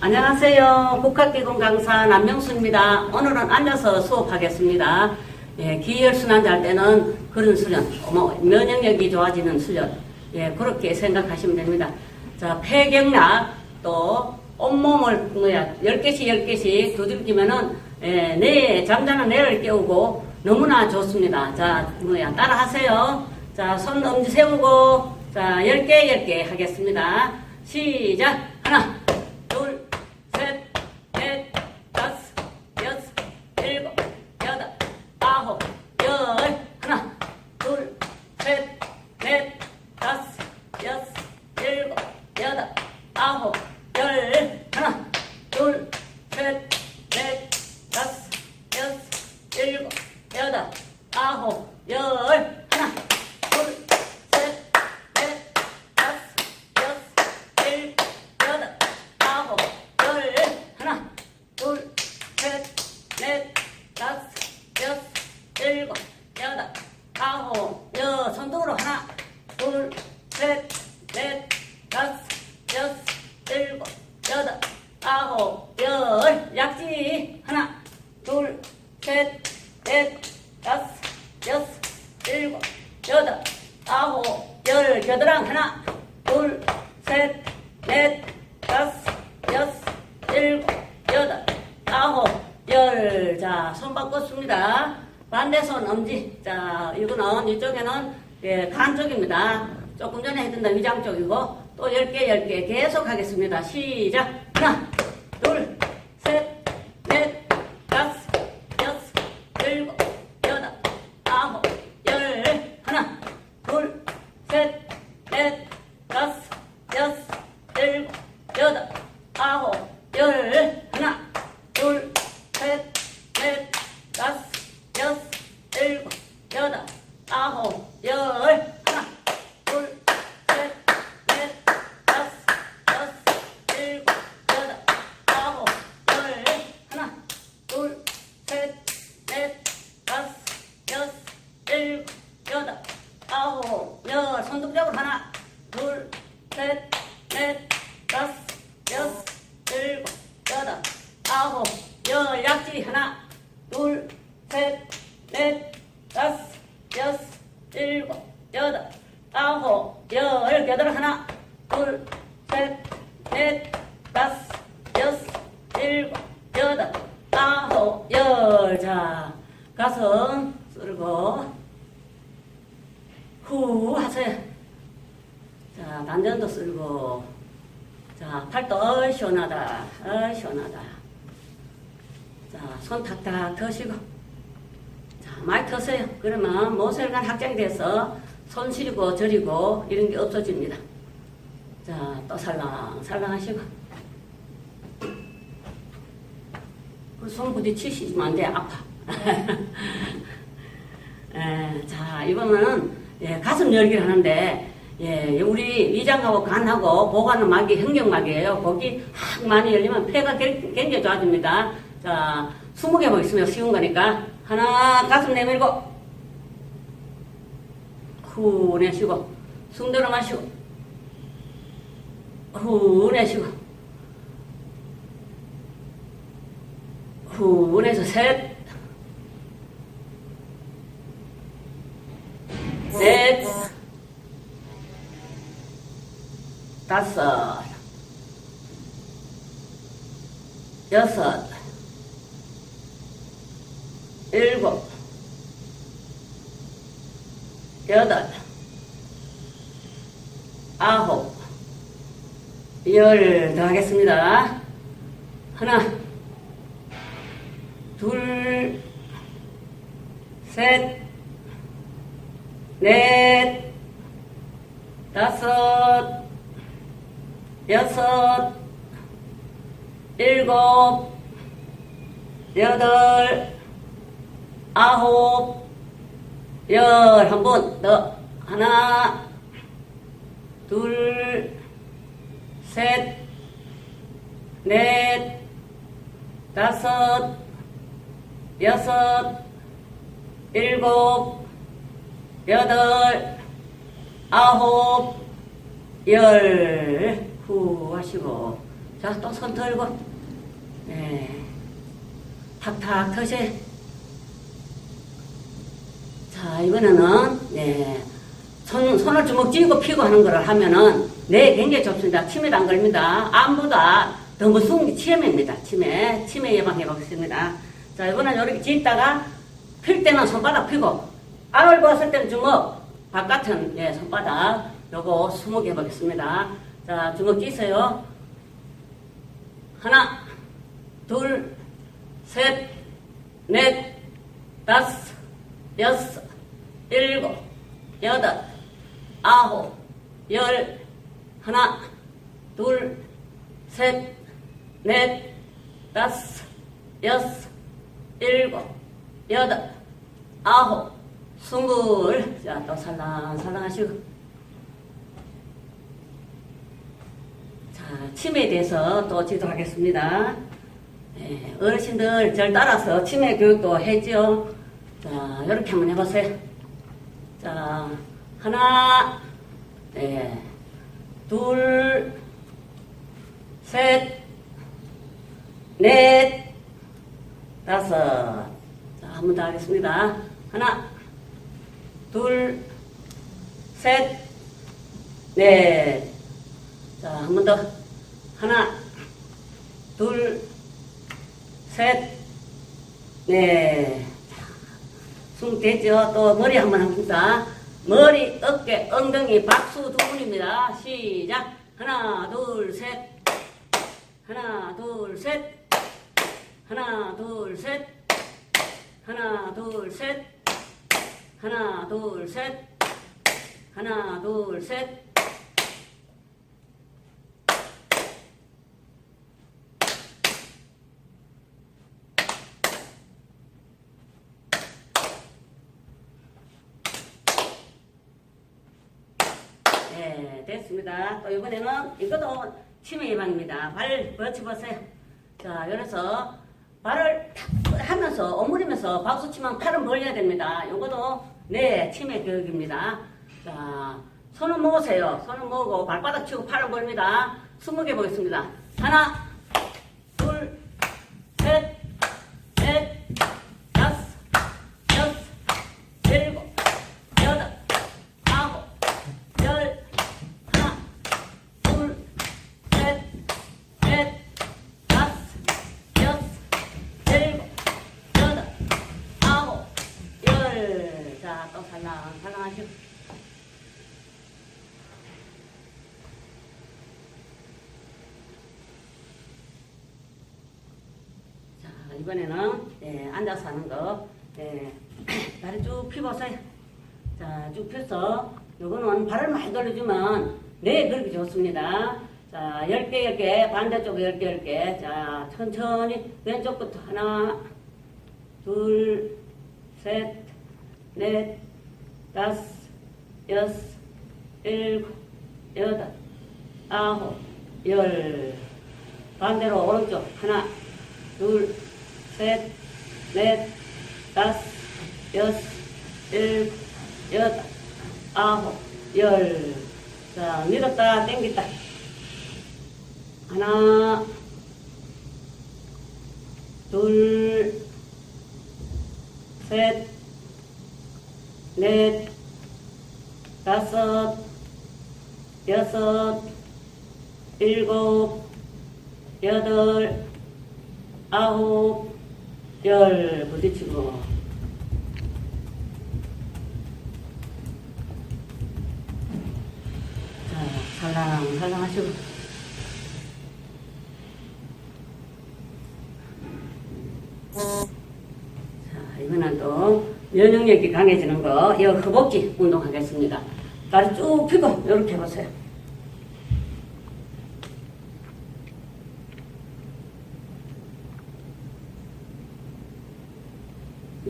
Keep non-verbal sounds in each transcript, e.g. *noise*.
안녕하세요. 국학기금 강사 남명수입니다. 오늘은 앉아서 수업하겠습니다. 예, 기혈순환 잘 때는 그런 수련, 뭐 면역력이 좋아지는 수련, 예, 그렇게 생각하시면 됩니다. 자, 폐경락 또 온몸을 뭐야 10개씩 10개씩 두들기면은 예, 뇌 잠자는 뇌를 깨우고 너무나 좋습니다. 자, 뭐야 따라 하세요. 자, 손 엄지 세우고 자, 10개 10개 하겠습니다. 시작. 하나, 둘, 셋, 넷, 다섯, 여섯, 일곱, 여덟, 아홉, 열. 하나, 둘, 셋, 넷, 다섯, 여섯, 일곱, 여덟, 아홉, 열. 하나, 둘, 셋, 넷, 다섯, 여섯, 일곱, 여덟, 아홉, 열. 하나, 둘, 셋, 넷, 다섯, 여섯, 일곱, 여덟, 아홉, 열. 하나, 둘, 셋, 넷, 다섯, 여섯, 일곱, 여덟, 아홉, 열. 손등으로 하나, 둘, 셋, 넷, 다섯, 여섯, 일곱, 여덟, 아홉, 열. 약지 하나, 둘, 셋, 넷, 다섯, 여섯, 일곱, 여덟, 아홉, 열. 겨드랑 하나, 둘, 셋, 넷, 다섯, 여섯, 일곱, 여덟, 아홉, 열. 자, 손 바꿨습니다. 반대손 엄지. 자, 이거는 이쪽에는 예, 간 쪽입니다. 조금 전에 했던 위장 쪽이고 또 10개, 10개 계속 하겠습니다. 시작. 하나, 둘, 셋, 넷, 다섯, 여섯, 일곱, 여덟, 아홉, 열. 하나, 둘, 셋, 넷, 다섯, 여섯, 일곱, 여덟, 아홉, 열. 하나, 둘, 셋, 넷, 다섯, 여섯, 일곱, 여덟, 아홉, 열. 하나, 둘, 셋, 넷, 다섯, 여섯, 일곱, 여덟, 아홉, 열. 하나, 둘, 셋, 넷, 다섯, 여섯, 일곱, 여덟, 아홉, 열. 손동작으로 하나, 둘, 셋, 넷, 다섯, 여섯, 일곱, 여덟, 아홉, 열. 약지 하나, 둘, 셋, 넷, 다섯, 여섯, 일곱, 여덟, 아홉, 열. 겨드랑 하나, 둘, 셋, 넷, 다섯, 여섯, 일곱, 여덟, 아홉, 열. 자, 가슴 쓸고 후 하세요. 자, 단전도 쓸고 자, 팔도 어이 시원하다. 어이 시원하다. 자, 손 탁탁 터시고 자, 많이 터세요. 그러면 모세혈관 확장이 돼서 손 시리고 저리고 이런 게 없어집니다. 자, 또 살랑 살랑 하시고 그손 부딪히시면 안 돼. 아파. 에, *laughs* 자, 이번에는 예, 가슴 열기를 하는데 예, 우리 위장하고 간하고 보관은 막이 행경막이에요. 거기 확 많이 열리면 폐가 개- 굉장히 좋아집니다. 자, 20개 보겠습니다. 쉬운 거니까. 하나, 가슴 내밀고, 후 내쉬고, 숨 들어 마시고, 후 내쉬고, 후 내서 셋, 넷, 다섯, 여섯, 일곱, 여덟, 아홉, 열 더 하겠습니다. 하나, 둘, 셋, 넷, 다섯, 여섯, 일곱, 여덟, 아홉, 열. 한 번 더. 하나, 둘, 셋, 넷, 다섯, 여섯, 일곱, 여덟, 아홉, 열. 후 하시고 자, 또 손 들고. 네. 탁탁 터세. 자, 이번에는, 네. 손, 손을 주먹 쥐고 피고 하는 거를 하면은, 네, 굉장히 좋습니다. 치매도 안 걸립니다. 암보다 더 무서운 게 치매입니다. 치매. 치매 예방해 보겠습니다. 자, 이번엔 이렇게 짚다가, 필 때는 손바닥 피고, 알을 봤을 때는 주먹, 바깥은, 예, 손바닥, 요거 20개 해보겠습니다. 자, 주먹 쥐세요. 하나, 둘, 셋, 넷, 다섯, 여섯, 일곱, 여덟, 아홉, 열, 하나, 둘, 셋, 넷, 다섯, 여섯, 일곱, 여덟, 아홉, 스물. 자, 또 살랑살랑 하시고. 자, 치매에 대해서 또 지도하겠습니다. 예, 어르신들 절 따라서 치매 교육도 했죠. 자, 이렇게 한번 해보세요. 자, 하나, 네, 둘, 셋, 넷, 다섯. 자, 한 번 더 하겠습니다. 하나, 둘, 셋, 넷. 자, 한 번 더. 하나, 둘, 셋, 넷. 숨 됐죠? 또 머리 한번 합니다. 머리, 어깨, 엉덩이, 박수 두 분입니다. 시작. 하나, 둘, 셋. 하나, 둘, 셋. 하나, 둘, 셋. 하나, 둘, 셋. 하나, 둘, 셋. 하나, 둘, 셋. 네, 됐습니다. 또 이번에는 이것도 치매 예방입니다. 발 버치보세요. 자, 이래서 발을 탁 하면서 오므리면서 박수 치면 팔은 벌려야 됩니다. 이것도 네, 치매 교육입니다. 자, 손을 모으세요. 손을 모으고 발바닥 치고 팔을 벌립니다. 스무 개 보겠습니다. 하나, 둘, 셋, 넷, 다섯, 여섯, 일곱, 여덟, 아홉, 열, 하나, 둘, 셋, 넷, 다섯, 여섯, 일곱, 여덟, 아홉, 열. 자, 또 살랑살랑 하시고. 자, 이번에는 예, 앉아서 하는 거. 예, *clears throat* 다리 쭉 펴보세요. 자, 쭉 펴서 요거는 발을 많이 돌려주면 네, 그렇게 좋습니다. 자, 10개, 10개, 반대쪽 10개, 10개. 자, 천천히 왼쪽부터 하나, 둘, 셋, 넷, 다섯, 여섯, 일곱, 여덟, 아홉, 열. 반대로 오른쪽 하나, 둘, 셋, 넷, 다섯, 여섯, 일곱, 여덟, 아홉, 열. 자, 밀었다, 당겼다. 하나, 둘, 셋, 넷, 다섯, 여섯, 일곱, 여덟, 아홉, 열 부딪히고. 자 살랑 살랑 하시고. 자 이번엔 또 면역력이 강해지는 거 이 허벅지 운동하겠습니다. 다리 쭉 펴고 이렇게 해보세요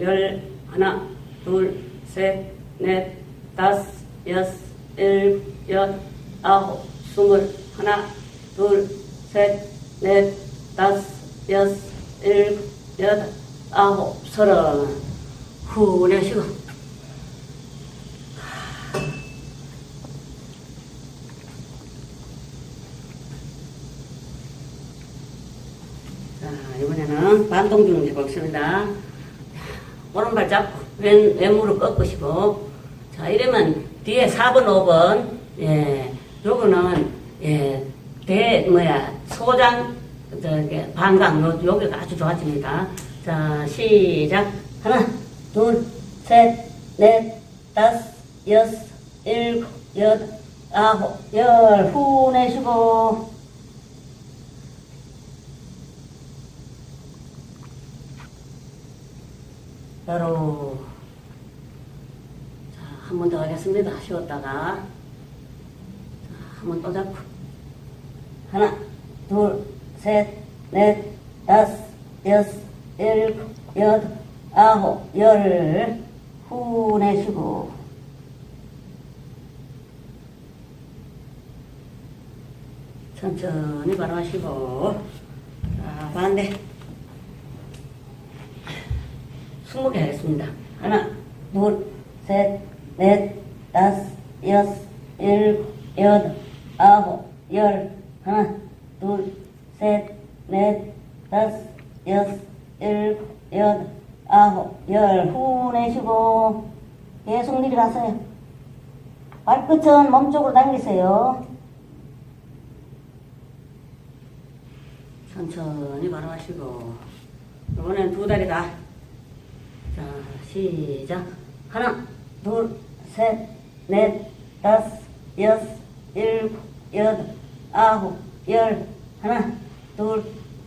열 하나 둘 셋 넷 다섯 여섯 일곱 여덟 아홉 스물 하나 둘 셋 넷 다섯 여섯 일곱 여덟 아홉 서른. 후 내쉬고. 자, 이번에는 반동중 해보겠습니다. 오른발 잡고, 왼, 왼 무릎 꺾으시고, 자, 이러면 뒤에 4번, 5번, 예, 요거는, 예, 대, 뭐야, 소장, 저기, 방광, 요, 여기가 아주 좋아집니다. 자, 시작. 하나, 둘, 셋, 넷, 다섯, 여섯, 일곱, 여덟, 아홉, 열, 후 내쉬고, 바로. 자, 한번 더 하겠습니다. 쉬었다가. 한 번 또 잡고. 하나, 둘, 셋, 넷, 다섯, 여섯, 일곱, 여덟, 아홉, 열, 후 내쉬고. 천천히 바로 하시고. 자, 반대 스무 개 하겠습니다. 하나, 둘, 셋, 넷, 다섯, 여섯, 일곱, 여덟, 아홉, 열. 하나, 둘, 셋, 넷, 다섯, 여섯, 일곱, 여덟, 아홉, 열. 후 내쉬고 계속 내려가세요. 발끝은 몸쪽으로 당기세요. 천천히 바로 하시고 이번엔 두 다리 다 자, 시작. 하나, 둘, 셋, 넷, 다섯, 여섯, 일곱, 여덟, 아홉, 열. 하나, 둘,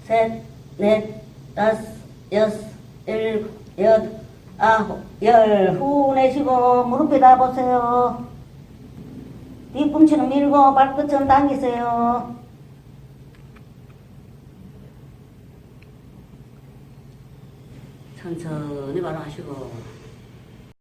셋, 넷, 다섯, 여섯, 일곱, 여덟, 아홉, 열. 후 내쉬고 무릎에 다 보세요. 뒤꿈치는 밀고 발끝은 당기세요. 천천히 바로 하시고